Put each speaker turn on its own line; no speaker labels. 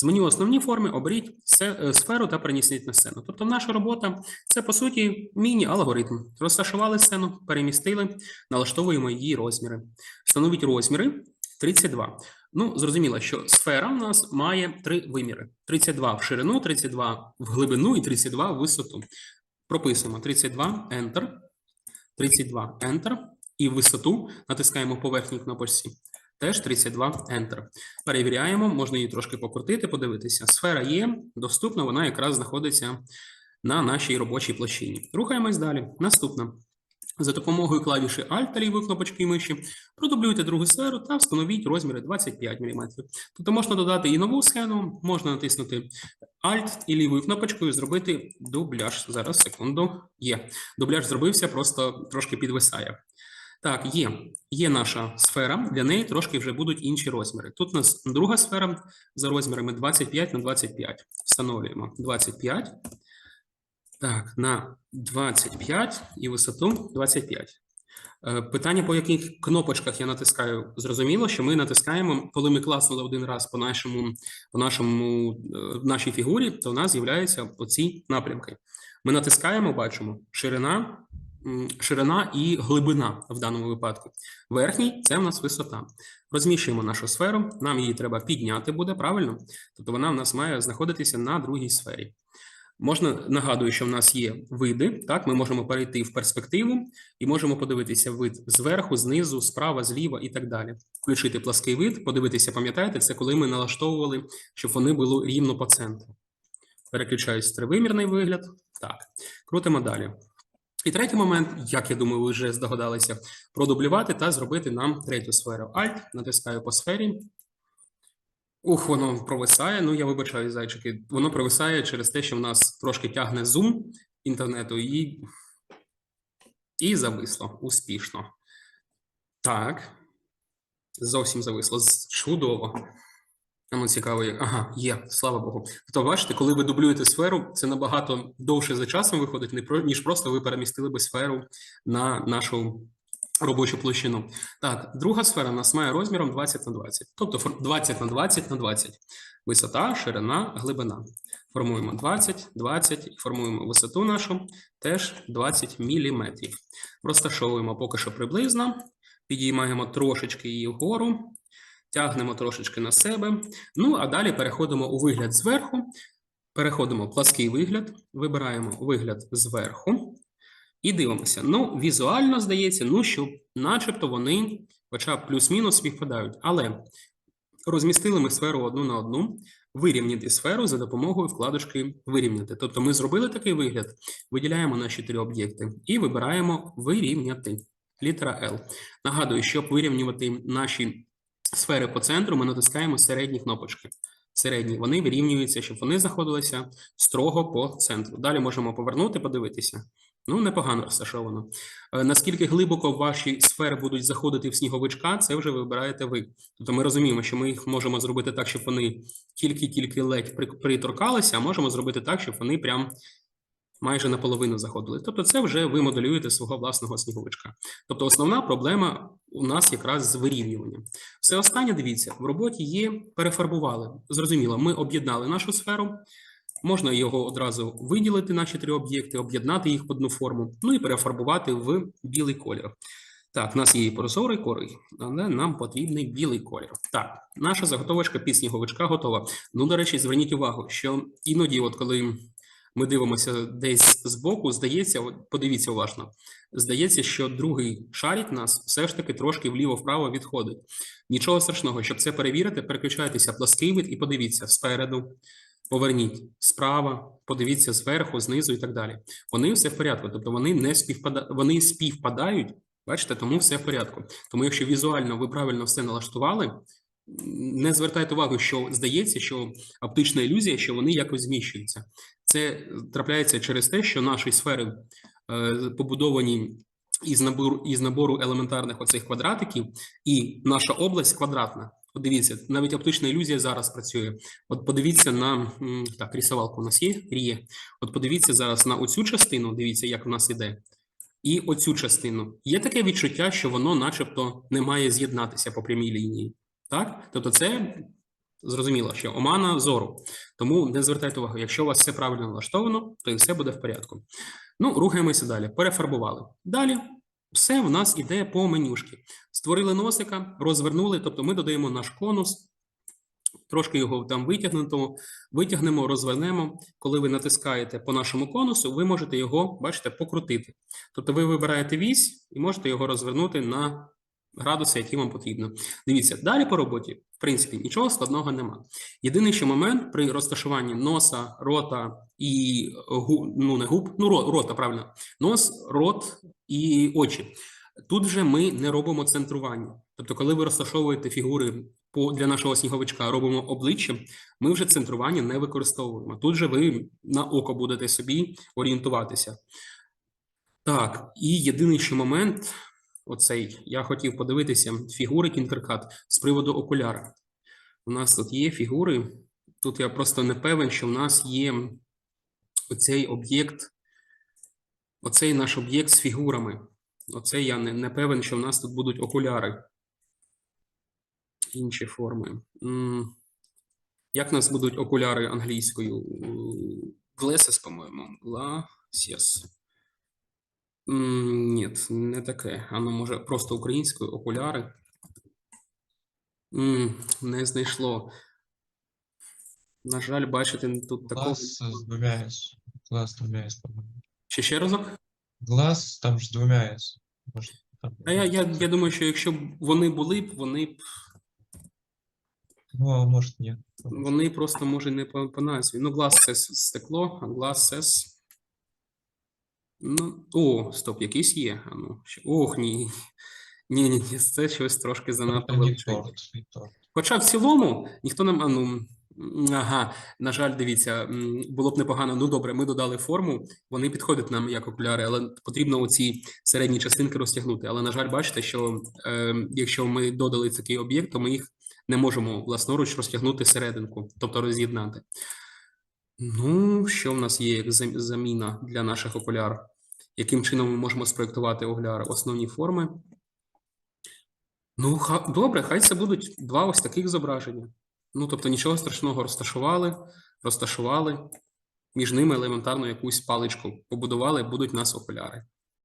З меню основні форми оберіть е, сферу та перенесіть на сцену. Тобто наша робота це по суті міні-алгоритм. Розташували сцену, перемістили, налаштовуємо її розміри. Встановіть розміри 32. Ну, зрозуміло, що сфера в нас має три виміри: 32 в ширину, 32 в глибину і 32 в висоту. Прописуємо 32 Enter, 32 Enter і висоту натискаємо поверхній кнопочці. Теж 32 Enter. Перевіряємо, можна її трошки покрутити, подивитися. Сфера є, доступна, вона якраз знаходиться на нашій робочій площині. Рухаємось далі. Наступна. За допомогою клавіші Alt та лівої кнопочки миші продублюйте другу сферу та встановіть розміри 25 мм. Тобто можна додати і нову схему, можна натиснути Alt і лівою кнопочкою зробити дубляж. Зараз, секунду. Є. Дубляж зробився, просто трошки підвисає. Так, є. Є наша сфера, для неї трошки вже будуть інші розміри. Тут у нас друга сфера за розмірами 25 на 25. Встановлюємо 25. Так, на 25 і висоту 25. Е, Питання, по яких кнопочках я натискаю, зрозуміло, що ми натискаємо, коли ми класнули один раз по нашому, по нашому е, нашій фігурі, то у нас з'являються оці напрямки. Ми натискаємо, бачимо ширина, ширина і глибина в даному випадку. Верхній це в нас висота. Розміщуємо нашу сферу. Нам її треба підняти буде правильно. Тобто вона в нас має знаходитися на другій сфері. Можна нагадую, що в нас є види. Так, ми можемо перейти в перспективу і можемо подивитися вид зверху, знизу, справа, зліва і так далі. Включити плаский вид, подивитися, пам'ятаєте, це коли ми налаштовували, щоб вони були рівно по центру. Переключаюсь в тривимірний вигляд. Так, крутимо далі. І третій момент, як я думаю, ви вже здогадалися, продублювати та зробити нам третю сферу. Alt, натискаю по сфері. Ух, воно провисає. Ну, я вибачаю, зайчики. Воно провисає через те, що в нас трошки тягне зум інтернету і, і зависло успішно. Так. Зовсім зависло. Чудово. Ну, цікаво, як. Ага, є, слава Богу. То бачите, коли ви дублюєте сферу, це набагато довше за часом виходить, ніж просто ви перемістили би сферу на нашу робочу площину. Так, друга сфера у нас має розміром 20 на 20, тобто 20 на 20 на 20. Висота, ширина, глибина. Формуємо 20, 20 і формуємо висоту нашу теж 20 мм. Розташовуємо поки що приблизно, підіймаємо трошечки її вгору, тягнемо трошечки на себе. Ну, а далі переходимо у вигляд зверху. Переходимо в плаский вигляд, вибираємо вигляд зверху. І дивимося. Ну, візуально здається, ну що, начебто вони, хоча б плюс-мінус співпадають. Але розмістили ми сферу одну на одну, вирівняти сферу за допомогою вкладочки Вирівняти. Тобто ми зробили такий вигляд, виділяємо наші три об'єкти і вибираємо Вирівняти. Літера L. Нагадую, щоб вирівнювати наші сфери по центру, ми натискаємо середні кнопочки. Середні вони вирівнюються, щоб вони знаходилися строго по центру. Далі можемо повернути, подивитися. Ну, непогано розташовано. Е, Наскільки глибоко ваші сфери будуть заходити в сніговичка, це вже вибираєте ви. Тобто ми розуміємо, що ми їх можемо зробити так, щоб вони тільки-тільки ледь при- приторкалися, а можемо зробити так, щоб вони прям майже наполовину заходили. Тобто, це вже ви моделюєте свого власного сніговичка. Тобто, основна проблема у нас якраз з вирівнюванням. Все останнє, дивіться, в роботі є перефарбували. Зрозуміло, ми об'єднали нашу сферу. Можна його одразу виділити, наші три об'єкти, об'єднати їх в одну форму, ну і перефарбувати в білий колір. Так, в нас є і прозорий корий, але нам потрібний білий колір. Так, наша заготовочка під сніговичка готова. Ну, до речі, зверніть увагу, що іноді, от коли ми дивимося десь збоку, здається, подивіться уважно, здається, що другий шарик нас все ж таки трошки вліво-вправо відходить. Нічого страшного, щоб це перевірити, переключайтеся плаский вид і подивіться спереду, поверніть справа, подивіться зверху, знизу і так далі. Вони все в порядку, тобто вони не співпада... вони співпадають. Бачите, тому все в порядку. Тому, якщо візуально ви правильно все налаштували, не звертайте увагу, що здається, що оптична ілюзія, що вони якось зміщуються. Це трапляється через те, що наші сфери е, побудовані із набору із набору елементарних оцих квадратиків, і наша область квадратна. От дивіться, навіть оптична ілюзія зараз працює. От подивіться на так, рисувалка у нас є ріє. От подивіться зараз на оцю частину. Дивіться, як в нас іде. І оцю частину. Є таке відчуття, що воно, начебто, не має з'єднатися по прямій лінії. Так? Тобто, це Зрозуміло, що омана зору. Тому не звертайте увагу, якщо у вас все правильно налаштовано, то і все буде в порядку. Ну, рухаємося далі. Перефарбували. Далі все в нас іде по менюшки. Створили носика, розвернули, тобто ми додаємо наш конус, трошки його там витягнемо, витягнемо, розвернемо. Коли ви натискаєте по нашому конусу, ви можете його, бачите, покрутити. Тобто ви вибираєте вісь і можете його розвернути на градуси, які вам потрібно. Дивіться, далі по роботі, в принципі, нічого складного нема. Єдиний ще момент при розташуванні носа, рота і гу, ну не губ, ну рота, правильно, нос, рот і очі. Тут вже ми не робимо центрування. Тобто, коли ви розташовуєте фігури по для нашого сніговичка, робимо обличчя, ми вже центрування не використовуємо. Тут же ви на око будете собі орієнтуватися. Так, і єдиний ще момент, оцей, я хотів подивитися фігури Кінтеркат з приводу окуляра. У нас тут є фігури. Тут я просто не певен, що в нас є оцей об'єкт, оцей наш об'єкт з фігурами. Оце я не, не певен, що в нас тут будуть окуляри. Інші форми. Як в нас будуть окуляри англійською? Glasses, по-моєму. Glasses. Ні, не таке. Ано може просто українською окуляри. Не знайшло. На жаль, бачите, тут такого.
Глаз с двумя S. Глаз с двумя S, по-моему.
Ще ще разок?
Глаз там с двумя S. Там-
А я, я, я думаю, що якщо б вони були б, вони б
Ну, а может, нет.
Вони просто може не по, по назві. Ну, глаз це стекло, а глаз це. Ну, о, стоп, якийсь є. А ну, ще- ох, ні. Ні, ні, ні, це щось трошки занадто
Это не
величезне.
торт, не торт.
Хоча в цілому ніхто нам. А ну, м, ага, на жаль, дивіться, м, було б непогано. Ну добре, ми додали форму, вони підходять нам як окуляри, але потрібно оці середні частинки розтягнути. Але, на жаль, бачите, що е, якщо ми додали такий об'єкт, то ми їх не можемо власноруч розтягнути серединку, тобто роз'єднати. Ну, що в нас є як зам- заміна для наших окуляр? Яким чином ми можемо спроєктувати Огляр Основні форми. Ну, ха, добре, хай це будуть два ось таких зображення. Ну, тобто нічого страшного розташували, розташували, між ними елементарно якусь паличку побудували, будуть у нас окуляри.